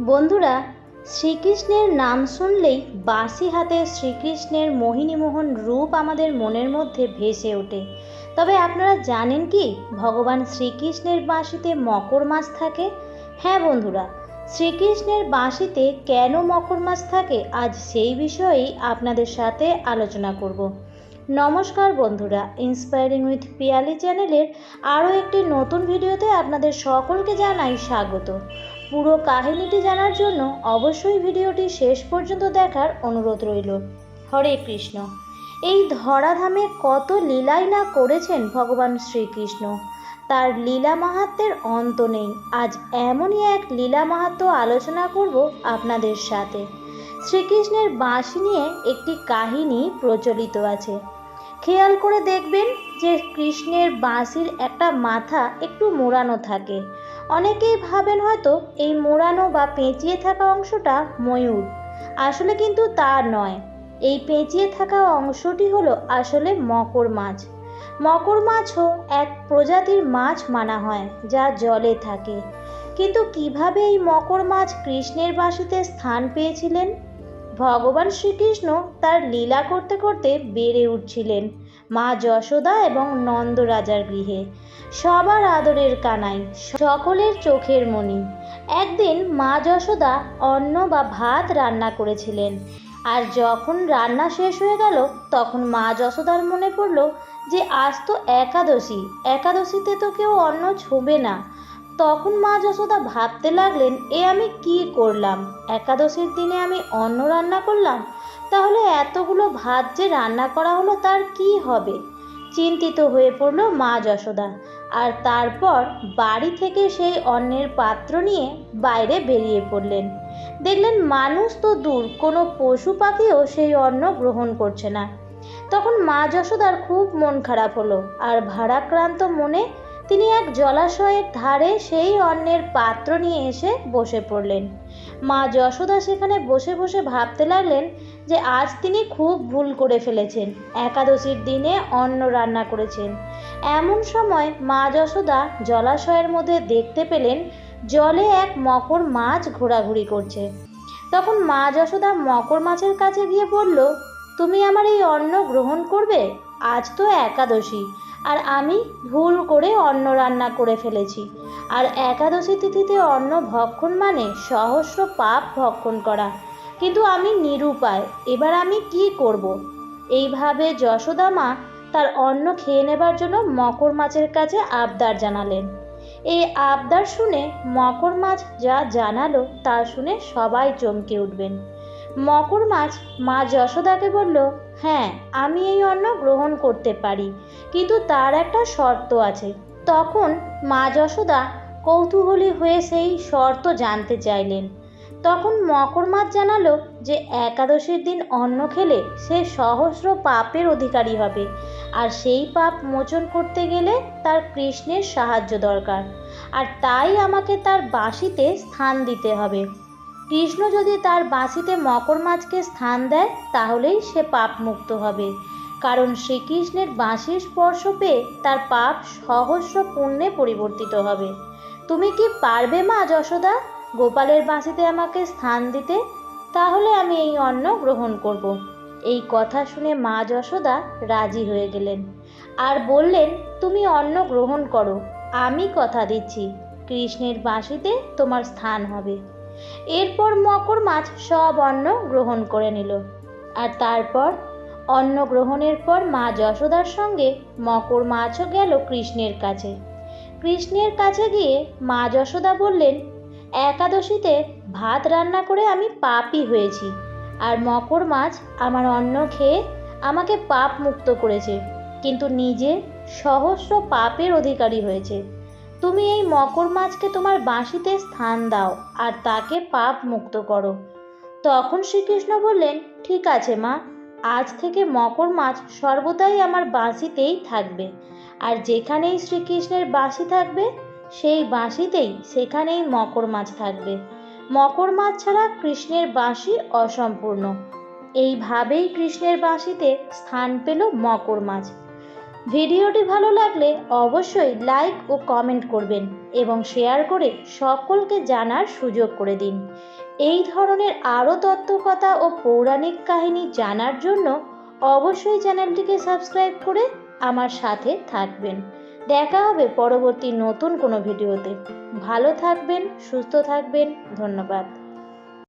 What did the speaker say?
বন্ধুরা, শ্রীকৃষ্ণের নাম শুনলেই বাঁশি হাতে শ্রীকৃষ্ণের মোহিনীমোহন রূপ আমাদের মনের মধ্যে ভেসে ওঠে। তবে আপনারা জানেন কি, ভগবান শ্রীকৃষ্ণের বাঁশিতে মকর মাছ থাকে? হ্যাঁ বন্ধুরা, শ্রীকৃষ্ণের বাঁশিতে কেন মকর মাছ থাকে আজ সেই বিষয়েই আপনাদের সাথে আলোচনা করব। নমস্কার বন্ধুরা ইন্সপায়ারিং উইথ পিয়ালি চ্যানেলের আরও একটি নতুন ভিডিওতে আপনাদের সকলকে জানাই স্বাগত। পুরো কাহিনীটি জানার জন্য অবশ্যই ভিডিওটি শেষ পর্যন্ত দেখার অনুরোধ রইল। হরে কৃষ্ণ। এই ধরাধামে কত লীলাই না করেছেন ভগবান শ্রীকৃষ্ণ। তার লীলা মাহাত্মের অন্ত নেই। আজ এমনই এক লীলা মাহাত্ম আলোচনা করব আপনাদের সাথে। শ্রীকৃষ্ণের বাঁশি নিয়ে একটি কাহিনী প্রচলিত আছে। খেয়াল করে দেখবেন যে কৃষ্ণের বাঁশির একটা মাথা একটু মোড়ানো থাকে। অনেকেই ভাবেন হয়তো এই মোড়ানো বা পেঁচিয়ে থাকা অংশটা ময়ূর। আসলে কিন্তু তা নয়। এই পেঁচিয়ে থাকা অংশটি হলো আসলে মকর মাছ। মকর মাছও এক প্রজাতির মাছ মানা হয়, যা জলে থাকে। কিন্তু কীভাবে এই মকর মাছ কৃষ্ণের বাঁশিতে স্থান পেয়েছিলেন? ভগবান শ্রীকৃষ্ণ তার লীলা করতে করতে বেড়ে উঠছিলেন, মা যশোদা এবং নন্দরাজার গৃহে। সবার আদরের কানাই, সকলের চোখের মণি একদিন মা যশোদা অন্ন বা ভাত রান্না করেছিলেন। আর যখন রান্না শেষ হয়ে গেল, তখন মা যশোদার মনে পড়ল যে আজ তো একাদশী, একাদশীতে তো কেউ অন্ন ছোবে না। তখন মা যশোদা ভাবতে লাগলেন, এ আমি কি করলাম? একাদশীর দিনে আমি অন্ন রান্না করলাম? তাহলে এতগুলো ভাত যে রান্না করা হলো তার কি হবে? চিন্তিত হয়ে পড়ল মা যশোদা। আর তারপর বাড়ি থেকে সেই অন্নের পাত্র নিয়ে বাইরে বেরিয়ে পড়লেন। দেখলেন মানুষ তো দূর, কোনো পশু পাখিও সেই অন্ন গ্রহণ করছে না। তখন মা যশোদার খুব মন খারাপ হলো, আর ভারাক্রান্ত মনে তিনি এক জলাশয়ের ধারে সেই অন্নের পাত্র নিয়ে এসে বসে পড়লেন। মা যশোদা সেখানে বসে বসে ভাবতে লাগলেন যে আজ তিনি খুব ভুল করে ফেলেছেন। একাদশীর দিনে অন্ন রান্না করেছেন। এমন সময় মা যশোদা জলাশয়ের মধ্যে দেখতে পেলেন জলে এক মকর মাছ ঘোরাঘুরি করছে। তখন মা যশোদা মকর মাছের কাছে গিয়ে বলল, তুমি আমার এই অন্ন গ্রহণ করবে? আজ তো একাদশী, আর আমি ভুল করে অন্ন রান্না করে ফেলেছি। আর একাদশী তিথিতে অন্ন ভক্ষণ মানে সহস্র পাপ ভক্ষণ করা। কিন্তু আমি নিরুপায়, এবার আমি কি করব। এইভাবে যশোদা মা তার অন্ন খেয়ে নেবার জন্য মকর মাছের কাছে আবদার জানালেন। এই আবদার শুনে মকর মাছ যা জানালো তা শুনে সবাই চমকে উঠবেন। মকর মাছ মা যশোদাকে বলল হ্যাঁ আমি এই অন্ন গ্রহণ করতে পারি। কিন্তু তার একটা শর্ত আছে। তখন মা যশোদা কৌতূহলী হয়ে সেই শর্ত জানতে চাইলেন। তখন মকর মাছ জানালো যে একাদশীর দিন অন্ন খেলে সে সহস্র পাপের অধিকারী হবে। আর সেই পাপ মোচন করতে গেলে তার কৃষ্ণের সাহায্য দরকার। আর তাই আমাকে তার বাঁশিতে স্থান দিতে হবে। কৃষ্ণ যদি তার বাঁশিতে মকর মাছকে স্থান দেয়, তাহলেই সে পাপ মুক্ত হবে। কারণ শ্রীকৃষ্ণের বাঁশির স্পর্শ পেয়ে তার পাপ সহস্র পুণ্যে পরিবর্তিত হবে। তুমি কি পারবে মা যশোদা, গোপালের বাঁশিতে আমাকে স্থান দিতে? তাহলে আমি এই অন্ন গ্রহণ করব। এই কথা শুনে মা যশোদা রাজি হয়ে গেলেন। আর বললেন, তুমি অন্ন গ্রহণ করো। আমি কথা দিচ্ছি। কৃষ্ণের বাঁশিতে তোমার স্থান হবে। এরপর মকর মাছ সব অন্ন গ্রহণ করে নিল। আর তারপর অন্ন গ্রহণের পর মা যশোদার সঙ্গে মকর মাছও গেল কৃষ্ণের কাছে। কৃষ্ণের কাছে গিয়ে মা যশোদা বললেন, একাদশীতে ভাত রান্না করে আমি পাপই হয়েছি, আর মকর মাছ আমার অন্ন খেয়ে আমাকে পাপ মুক্ত করেছে, কিন্তু নিজে সহস্র পাপের অধিকারী হয়েছে। তুমি এই মকর মাছকে তোমার বাঁশিতে স্থান দাও আর তাকে পাপ মুক্ত করো। তখন শ্রীকৃষ্ণ বললেন, ঠিক আছে মা, আজ থেকে মকর মাছ সর্বদাই আমার বাঁশিতেই থাকবে। আর যেখানেই শ্রীকৃষ্ণের বাঁশি থাকবে, সেই বাঁশিতেই সেখানেই মকর মাছ থাকবে। মকর মাছ ছাড়া কৃষ্ণের বাঁশি অসম্পূর্ণ। এইভাবেই কৃষ্ণের বাঁশিতে স্থান পেল মকর মাছ। ভিডিওটি ভালো লাগলে অবশ্যই লাইক ও কমেন্ট করবেন এবং শেয়ার করে সকলকে জানার সুযোগ করে দিন। এই ধরনের আরও তত্ত্বকথা ও পৌরাণিক কাহিনী জানার জন্য অবশ্যই চ্যানেলটিকে সাবস্ক্রাইব করে আমার সাথে থাকবেন। দেখা হবে পরবর্তী নতুন কোনো ভিডিওতে। ভালো থাকবেন, সুস্থ থাকবেন, ধন্যবাদ।